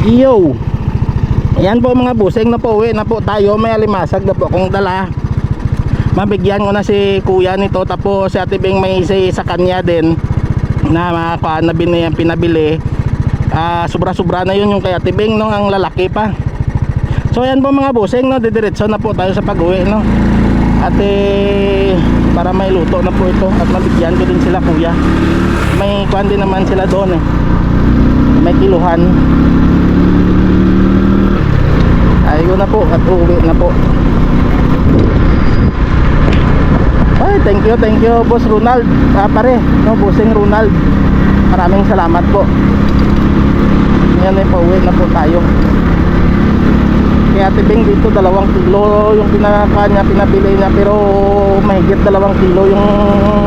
Yo! Yan po mga busing na po uwi na po tayo. May alimasag na po kung dala. Mabigyan ko na si kuya nito. Tapos si ate Bing may isa sa kanya din na mga na bin, pinabili. Ah, sobra-sobra na yun yung kay ate Bing no, ang lalaki pa. So yan po mga busing no, didiretso na po tayo sa pag-uwi no? At eh, para may luto na po ito at mabigyan ko din sila kuya. May kuhan din naman sila doon eh. May kiluhan ayaw na po at uwi na po. Ay thank you thank you boss Ronald. Ah, pare no bossing Ronald. Maraming salamat po. Yan ay pauwi na po tayo. Kaya Ate Bing dito dalawang kilo yung pinaka niya pinabili niya pero mahigit dalawang kilo yung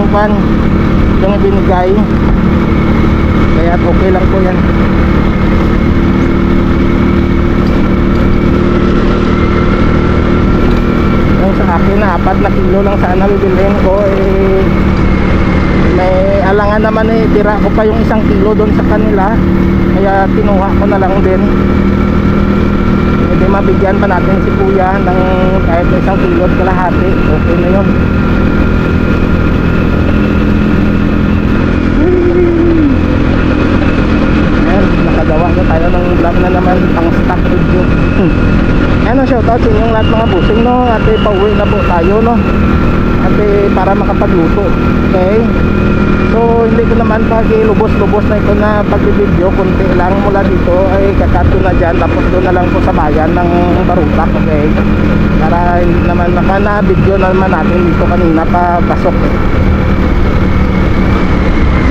pan yung ibinigay kaya okay lang po yan yung sa akin na apat na kilo lang sana bibilhin ko eh may alangan naman eh tira ko pa yung isang kilo doon sa kanila kaya kinuha ko na lang din. Hindi mabigyan pa natin si kuya ng kahit isang kilo at kalahati. Okay na yun Ayan, nakagawa na tayo ng vlog na naman pang stock video Sa inyong lahat mga busing no? At eh, pauwi na po tayo no? At eh, para makapagluto. Okay? So hindi ko naman pag lubos-lubos na ito na pagbibideo Kunti lang mula dito ay kakato na dyan Tapos doon na lang po sa bayan ng Barutak Okay? Para naman naka na video na naman natin dito kanina pa pasok.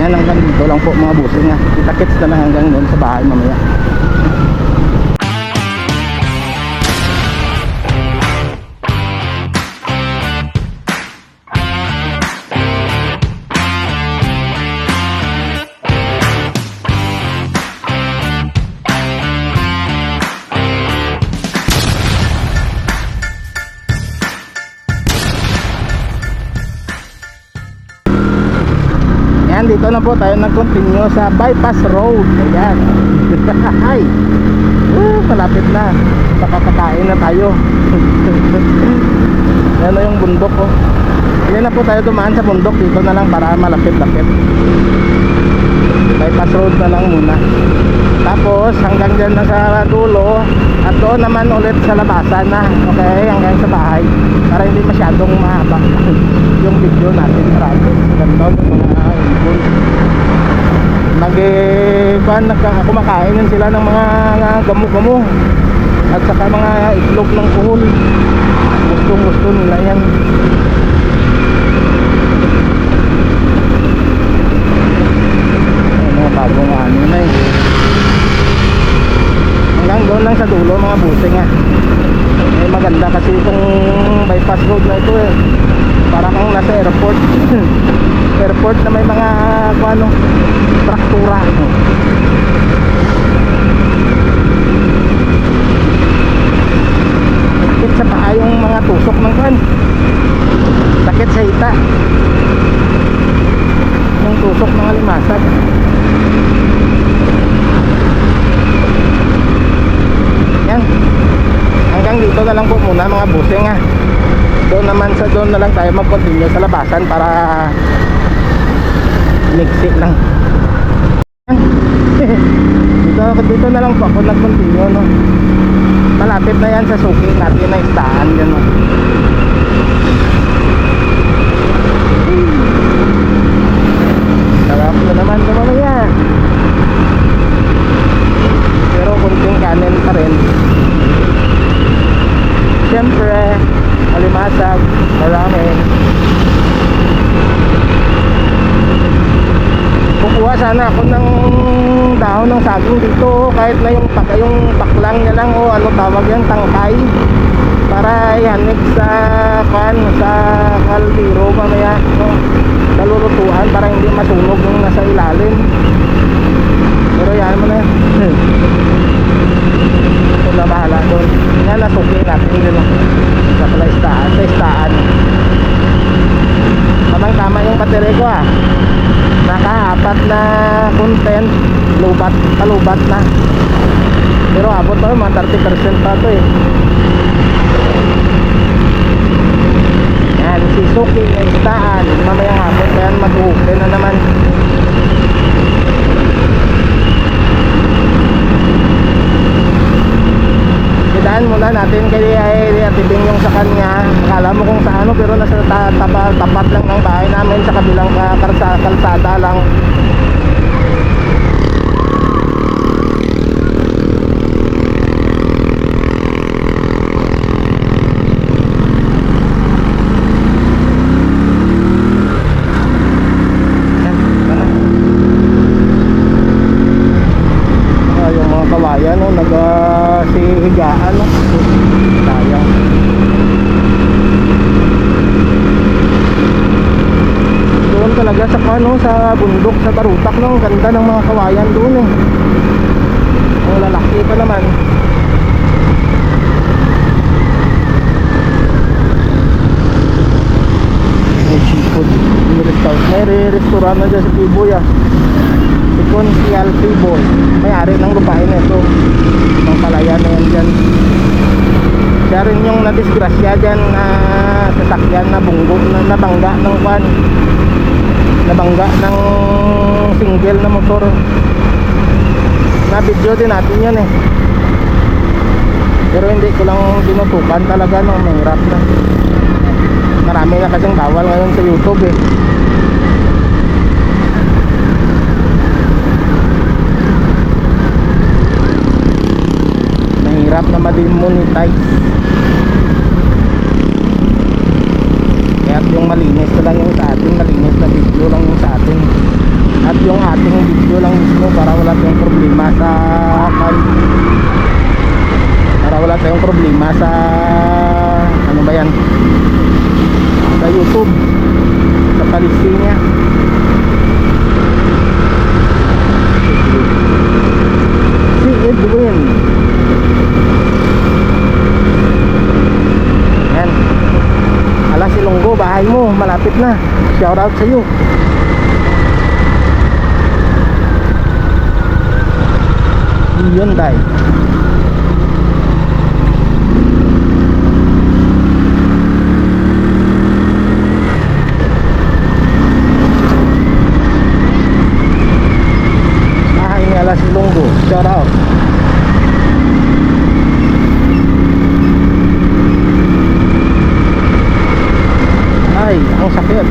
Yan hanggang dito lang po mga busing ha. Kita-kits na lang hanggang doon sa bahay mamaya. Na po tayo nag-continue sa bypass road. Ayan. Ay. Uh, malapit na. Pakakakain na tayo. Ayan na yung bundok. Oh. Ayan na po tayo dumaan sa bundok. Dito na lang para malapit-lapit. Bypass road na lang muna. Tapos hanggang dyan na sa dulo at doon naman ulit sa labasan na. Okay, hanggang sa bahay. Para hindi masyadong mahaba yung video natin. Marami. Ganito yung mga ibon. Nag nagka- kumakain din sila ng mga gamo-gamo at saka mga itlog ng kuhol. Gustong gusto nila yan. Ayan, mga bagong ano na eh hanggang doon lang sa dulo mga busing ah eh maganda kasi itong bypass road na ito eh. Para kang nasa airport airport na may mga ano traktura. Sakit sa paa yung mga tusok ng kan sakit sa hita. Yung tusok ng alimasag. Yan. Hanggang dito na lang po muna mga busing ha. Doon naman sa doon na lang tayo mag-continue sa labasan para mixi lang. Dito, dito na lang po ako nag-continue no? Malapit na yan sa suki natin na istaan yan no? Sarap na naman ito mamaya pero kunting kanin pa rin. Siyempre, alimasag, marami. Kukuha sana ako ng dahon ng saging dito kahit na yung pak yung paklang niya lang o ano tawag yan tangkay. Para ihanig sa kan sa kaldero mamaya no, nalulutuan para hindi masunog yung nasa ilalim. Pero yan mo na yan? Ito na bahala doon. Yan nasuki natin yun no? sa pala istaan sa istaan. Tamang tama yung battery ko ah. Naka apat na content lubat kalubat na Pero abot pa mga 30% pa to eh. Yan, si Suki na istaan. Mamayang hapon pa yan mag-open na naman. Idaan muna natin kay ay atibing yung sa kanya. Akala mo kung sa ano pero nasa ta- tapa- tapat lang ng bahay namin sa kabilang kalsada lang. Yan, tara. Ah, yung mga kawayan no, nag uh, si higaan no. Sayang. Doon talaga sa ano sa bundok sa Barutak no, ganda ng mga kawayan doon eh. Ang lalaki pa naman. May. May restaurant. May re- restaurant na dyan sa Piboy ah. Si Consial Piboy. May-ari ng lupain ito. Ang palayan na yan dyan. Siya rin yung nadisgrasya dyan na sasakyan na bunggo na nabangga ng kwan. Nabangga ng single na motor. Na video din natin yan eh. Pero hindi ko lang tinutukan talaga no, mahirap na. Marami na kasing bawal ngayon sa YouTube eh. Mahirap na ma-demonetize. Yung malinis na lang yung sa atin, malinis na video lang yung sa atin. At yung ating video lang mismo para wala tayong problema sa para wala tayong problema sa ano ba yan? Sa YouTube. Sa policy niya si Edwin yan ala si Longgo bahay mo malapit na. Shout out sa iyo Hyundai bahay ni Alas Ilonggo shout out ay ang sakit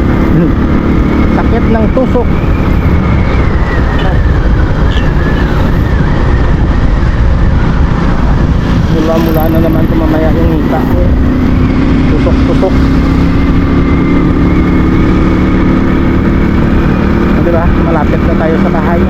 sakit ng tusok mula mula na naman tumamaya yung hita. Tusok tusok. Di ba? Malapit na tayo sa bahay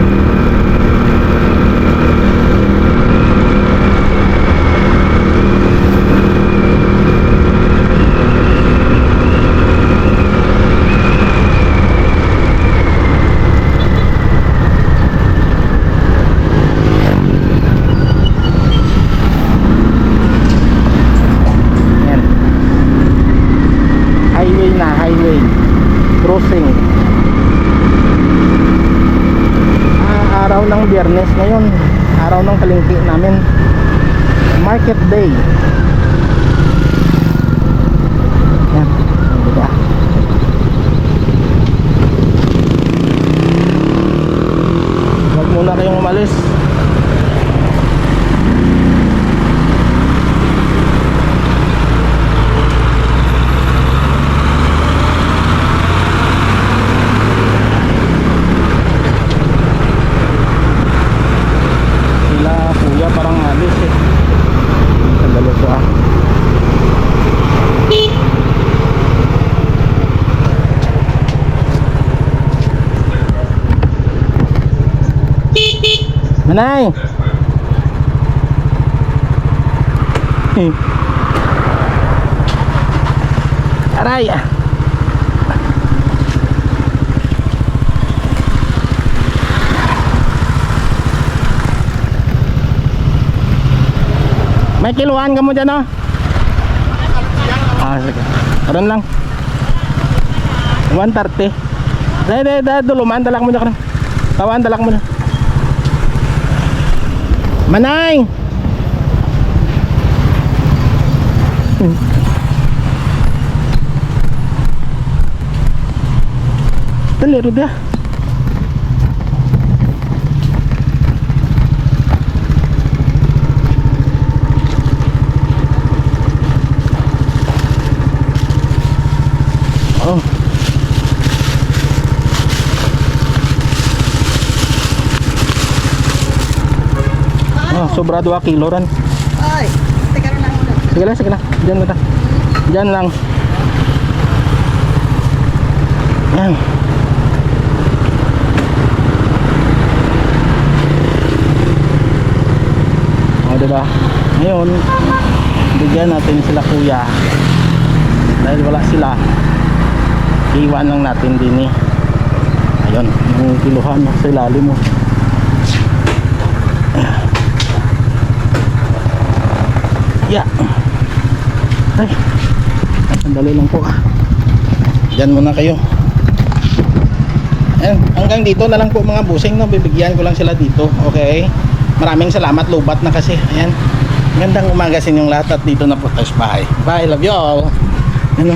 Yan. Highway na, highway. Crossing. Ah, araw ng biyernes ngayon. Araw ng palengke namin. Market day. Yan. Diba? Huwag muna kayong umalis. sila kuya parang alis eh sandali po ah Manay! Aray! May kiluhan ka mo dyan, no? Ah, sige. Karoon lang. 130. Dahil, dahil, dahil, duluman, dalak mo dyan karoon. Tawan, dalak mo dyan. Manay! Hmm. Talero dah. Sobra 2 kilo ran. Ay, teka lang ulit. Sige lang, sige lang. Diyan lang. Diyan lang. Yan. O, diba? Ngayon, bigyan natin sila kuya. Dahil wala sila, iwan lang natin din eh. Ayun, yung kiluhan sa ilalim mo. Yeah. Ay. Sandali lang po. Diyan muna kayo. Ayan, hanggang dito na lang po mga busing no. Bibigyan ko lang sila dito. Okay? Maraming salamat. Lubat na kasi. Ayan. Gandang umaga sa inyong lahat at dito na po tayo sa bahay. Bye. Love you all. Ano?